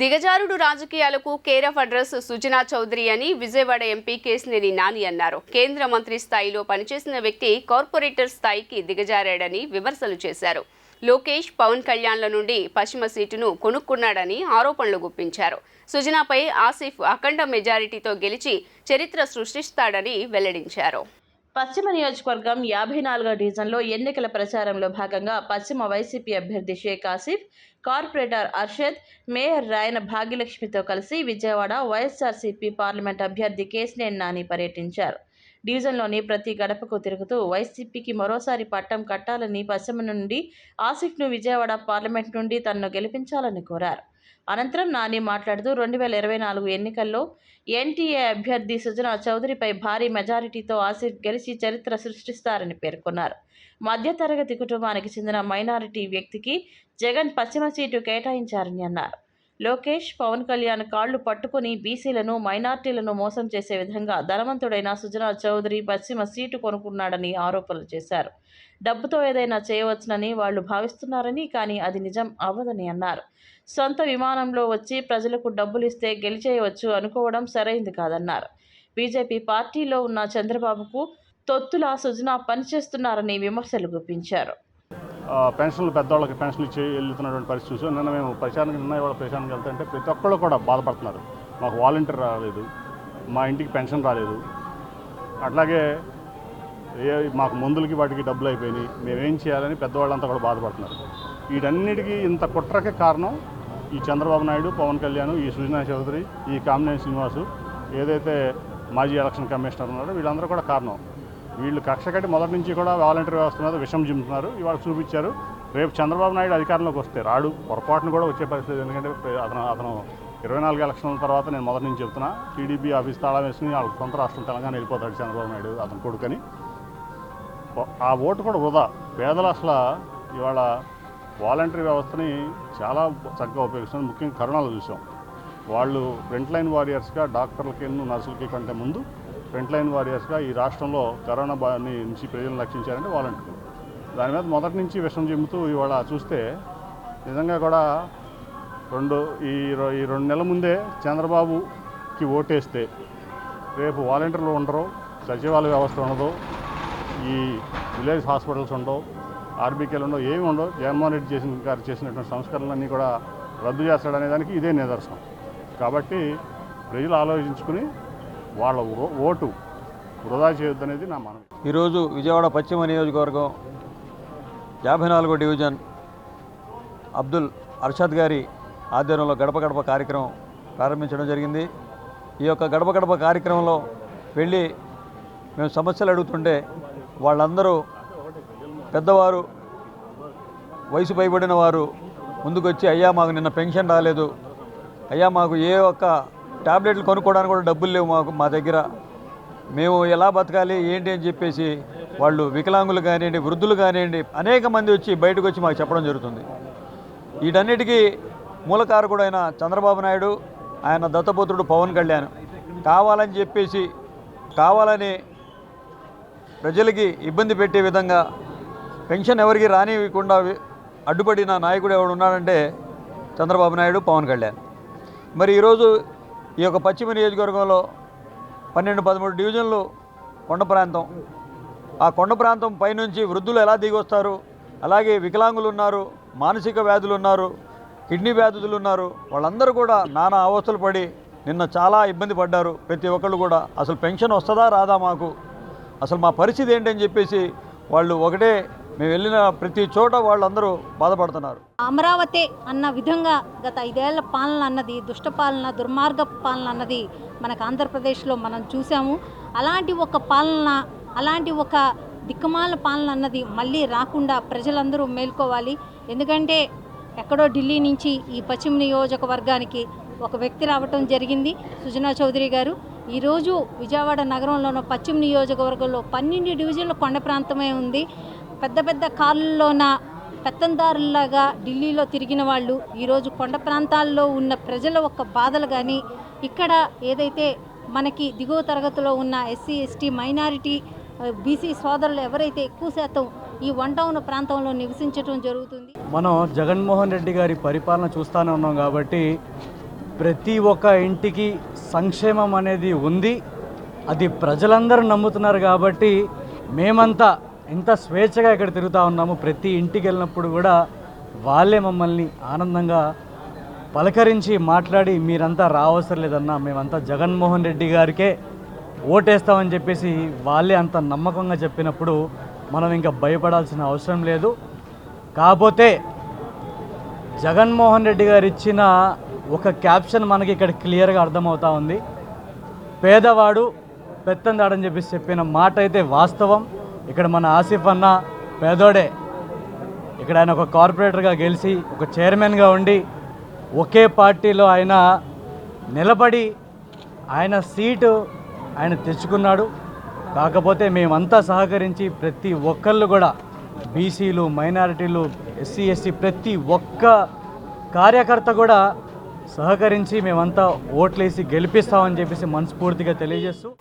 దిగజారుడు రాజకీయాలకు care of address Sujana Chowdary అని విజయవాడ ఎంపీ కేసినేని నాని అన్నారు. కేంద్ర మంత్రి స్థాయిలో పనిచేసిన వ్యక్తి కార్పొరేటర్ స్థాయికి దిగజారాడని విమర్శలు చేశారు. లోకేష్ పవన్ కళ్యాణ్ల నుండి పశ్చిమ సీటును కొనుక్కున్నాడని ఆరోపణలు గుప్పించారు. సుజనాపై ఆసిఫ్ అఖండ మెజారిటీతో గెలిచి చరిత్ర సృష్టిస్తాడని వెల్లడించారు. పశ్చిమ నియోజకవర్గం యాభై నాలుగో డివిజన్లో ఎన్నికల ప్రచారంలో భాగంగా పశ్చిమ వైసీపీ అభ్యర్థి షేక్ ఆసిఫ్ కార్పొరేటర్ అర్షద్ మేయర్ రాయన భాగ్యలక్ష్మితో కలిసి విజయవాడ వైఎస్ఆర్సీపీ పార్లమెంట్ అభ్యర్థి కేసినేని నాని పర్యటించారు. డివిజన్లోని ప్రతి గడపకు తిరుగుతూ వైసీపీకి మరోసారి పట్టం కట్టాలని పశ్చిమ నుండి ఆసిఫ్ను విజయవాడ పార్లమెంట్ నుండి తనను గెలిపించాలని కోరారు. అనంతరం నాని మాట్లాడుతూ రెండు వేల ఇరవై నాలుగు ఎన్నికల్లో ఎన్టీఏ అభ్యర్థి సుజనా చౌదరిపై భారీ మెజారిటీతో ఆసిఫ్ గెలిచి చరిత్ర సృష్టిస్తారని పేర్కొన్నారు. మధ్యతరగతి కుటుంబానికి చెందిన మైనారిటీ వ్యక్తికి జగన్ పశ్చిమ సీటు కేటాయించారని అన్నారు. లోకేష్ పవన్ కళ్యాణ్ కాళ్ళు పట్టుకుని బీసీలను మైనార్టీలను మోసం చేసే విధంగా ధనవంతుడైన సుజనా చౌదరి పశ్చిమ సీటు కొనుక్కున్నాడని ఆరోపణలు చేశారు. డబ్బుతో ఏదైనా చేయవచ్చునని వాళ్ళు భావిస్తున్నారని కానీ అది నిజం అవ్వదని అన్నారు. సొంత విమానంలో వచ్చి ప్రజలకు డబ్బులు ఇస్తే గెలిచేయవచ్చు అనుకోవడం సరైంది కాదన్నారు. బీజేపీ పార్టీలో ఉన్న చంద్రబాబుకు తొత్తుల సుజనా పనిచేస్తున్నారని విమర్శలు గుప్పించారు. పెన్షన్లు పెద్దవాళ్ళకి పెన్షన్లు ఇచ్చి వెళ్తున్నటువంటి పరిస్థితి చూసి నిన్న మేము ప్రచారానికి నిన్న ఇవాళ ప్రచారానికి వెళ్తుంటే ప్రతి ఒక్కళ్ళు కూడా బాధపడుతున్నారు. మాకు వాలంటీర్ రాలేదు మా ఇంటికి పెన్షన్ రాలేదు. అట్లాగే ఏ మాకు మందులకి వాటికి డబ్బులు అయిపోయినాయి. మేమేం చేయాలని పెద్దవాళ్ళంతా కూడా బాధపడుతున్నారు. వీటన్నిటికీ ఇంత కుట్రకే కారణం ఈ చంద్రబాబు నాయుడు పవన్ కళ్యాణ్ ఈ సుజనా చౌదరి ఈ కామినేని శ్రీనివాసు ఏదైతే మాజీ ఎలక్షన్ కమిషనర్ ఉన్నారో వీళ్ళందరూ కూడా కారణం. వీళ్ళు కక్ష కట్టి మొదటి నుంచి కూడా వాలంటీర్ వ్యవస్థ మీద విషం జిమ్ముతున్నారు ఇవాళ చూపించారు. రేపు చంద్రబాబు నాయుడు అధికారంలోకి వస్తే రాడు. పొరపాటును కూడా వచ్చే పరిస్థితి ఎందుకంటే అతను అతను ఇరవై నాలుగు ఎలక్షన్ల తర్వాత నేను మొదటి నుంచి చెప్తున్నా టీడీపీ ఆఫీస్ తాళం వేసుకుని వాళ్ళ సొంత రాష్ట్రం తెలంగాణ వెళ్ళిపోతాడు చంద్రబాబు నాయుడు అతను కొడుకని. ఆ ఓటు కూడా వృధా. పేదలు అసలు ఇవాళ వాలంటరీ వ్యవస్థని చాలా చక్కగా ఉపయోగిస్తుంది ముఖ్యంగా కరోనాలో చూసాం. వాళ్ళు ఫ్రంట్ లైన్ వారియర్స్గా డాక్టర్లకి నర్సులకి కంటే ముందు ఫ్రంట్ లైన్ వారియర్స్గా ఈ రాష్ట్రంలో కరోనా బాని నుంచి ప్రజలను రక్షించారంటే వాలంటీర్లు. దాని మీద మొదటి నుంచి విషం చెబుతూ ఇవాళ చూస్తే నిజంగా కూడా రెండు ఈ రో- ఈ రెండు నెలల ముందే చంద్రబాబుకి ఓటేస్తే రేపు వాలంటీర్లు ఉండరు సచివాలయ వ్యవస్థ ఉండదు ఈ విలేజ్ హాస్పిటల్స్ ఉండవు ఆర్బీకేలు ఉండవు ఏమి ఉండవు. జగన్మోహన్ రెడ్డి చేసిన గారు చేసినటువంటి సంస్కరణలన్నీ కూడా రద్దు చేస్తాడనే దానికి ఇదే నిదర్శనం. కాబట్టి ప్రజలు ఆలోచించుకుని వాళ్ళ ఓ- ఓటు వృధా చేయొద్దనేది నా మనవి. ఈరోజు విజయవాడ పశ్చిమ నియోజకవర్గం యాభై నాలుగో డివిజన్ అబ్దుల్ అర్షద్ గారి ఆధ్వర్యంలో గడప గడప కార్యక్రమం ప్రారంభించడం జరిగింది. ఈ యొక్క గడప గడప కార్యక్రమంలో వెళ్ళి మేము సమస్యలు అడుగుతుంటే వాళ్ళందరూ పెద్దవారు వయసు పైబడిన వారు ముందుకొచ్చి అయ్యా మాకు నిన్న పెన్షన్ రాలేదు. అయ్యా మాకు ఏ ఒక్క టాబ్లెట్లు కొనుక్కోవడానికి కూడా డబ్బులు లేవు మాకు మా దగ్గర. మేము ఎలా బతకాలి ఏంటి అని చెప్పేసి వాళ్ళు వికలాంగులు కానివ్వండి వృద్ధులు కానివ్వండి అనేక మంది వచ్చి బయటకు వచ్చి మాకు చెప్పడం జరుగుతుంది. వీటన్నిటికీ మూలకారకుడైన చంద్రబాబు నాయుడు ఆయన దత్తపుత్రుడు పవన్ కళ్యాణ్. కావాలని చెప్పేసి కావాలని ప్రజలకి ఇబ్బంది పెట్టే విధంగా పెన్షన్ ఎవరికి రానివ్వకుండా అడ్డుపడిన నాయకుడు ఎవడు ఉన్నాడంటే చంద్రబాబు నాయుడు పవన్ కళ్యాణ్. మరి ఈరోజు ఈ యొక్క పశ్చిమ నియోజకవర్గంలో పన్నెండు పదమూడు డివిజన్లు కొండ ప్రాంతం. ఆ కొండ ప్రాంతం పైనుంచి వృద్ధులు ఎలా దిగి వస్తారు అలాగే వికలాంగులు ఉన్నారు మానసిక వ్యాధులు ఉన్నారు కిడ్నీ వ్యాధులు ఉన్నారు. వాళ్ళందరూ కూడా నానా అవస్థలు పడి నిన్న చాలా ఇబ్బంది పడ్డారు. ప్రతి ఒక్కళ్ళు కూడా అసలు పెన్షన్ వస్తుందా రాదా మాకు? అసలు మా పరిస్థితి ఏంటని చెప్పేసి వాళ్ళు ఒకటే మేము వెళ్ళిన ప్రతి చోట వాళ్ళందరూ బాధపడుతున్నారు. అమరావతి అన్న విధంగా గత ఐదేళ్ళ పాలన అన్నది దుష్ట పాలన దుర్మార్గ పాలన అన్నది మనకు ఆంధ్రప్రదేశ్లో మనం చూసాము. అలాంటి ఒక పాలన అలాంటి ఒక దిక్కుమాల పాలన అన్నది మళ్ళీ రాకుండా ప్రజలందరూ మేల్కోవాలి. ఎందుకంటే ఎక్కడో ఢిల్లీ నుంచి ఈ పశ్చిమ నియోజకవర్గానికి ఒక వ్యక్తి రావటం జరిగింది సుజనా చౌదరి గారు. ఈరోజు విజయవాడ నగరంలోనూ పశ్చిమ నియోజకవర్గంలో పన్నెండు డివిజన్ల కొండ ప్రాంతమే ఉంది. పెద్ద పెద్ద కార్లలోన పెత్తందారుల్లాగా ఢిల్లీలో తిరిగిన వాళ్ళు ఈరోజు కొండ ప్రాంతాల్లో ఉన్న ప్రజల యొక్క బాధలు కానీ ఇక్కడ ఏదైతే మనకి దిగువ తరగతిలో ఉన్న ఎస్సీ ఎస్టీ మైనారిటీ బీసీ సోదరులు ఎవరైతే ఎక్కువ శాతం ఈ వన్ టౌన్ ప్రాంతంలో నివసించడం జరుగుతుంది. మనం జగన్మోహన్ రెడ్డి గారి పరిపాలన చూస్తూనే ఉన్నాం కాబట్టి ప్రతి ఒక్క ఇంటికి సంక్షేమం అనేది ఉంది. అది ప్రజలందరూ నమ్ముతున్నారు కాబట్టి మేమంతా ఎంత స్వేచ్ఛగా ఇక్కడ తిరుగుతూ ఉన్నాము ప్రతి ఇంటికి వెళ్ళినప్పుడు కూడా వాళ్ళే మమ్మల్ని ఆనందంగా పలకరించి మాట్లాడి మీరంతా రావసరం లేదన్నా మేమంతా జగన్మోహన్ రెడ్డి గారికే ఓటేస్తామని చెప్పేసి వాళ్ళే అంత నమ్మకంగా చెప్పినప్పుడు మనం ఇంకా భయపడాల్సిన అవసరం లేదు. కాకపోతే జగన్మోహన్ రెడ్డి గారు ఇచ్చిన ఒక క్యాప్షన్ మనకి ఇక్కడ క్లియర్గా అర్థమవుతా ఉంది. పేదవాడు పెత్తందాడని చెప్పేసి చెప్పిన మాట అయితే వాస్తవం. ఇక్కడ మన ఆసిఫ్ అన్న పేదోడే. ఇక్కడ ఆయన ఒక కార్పొరేటర్గా గెలిచి ఒక చైర్మన్గా ఉండి ఒకే పార్టీలో ఆయన నిలబడి ఆయన సీటు ఆయన తెచ్చుకున్నాడు. కాకపోతే మేమంతా సహకరించి ప్రతి ఒక్కళ్ళు కూడా బీసీలు మైనారిటీలు ఎస్సీ ఎస్సీ ప్రతి ఒక్క కార్యకర్త కూడా సహకరించి మేమంతా ఓట్లేసి గెలిపిస్తామని చెప్పేసి మనస్ఫూర్తిగా తెలియజేస్తూ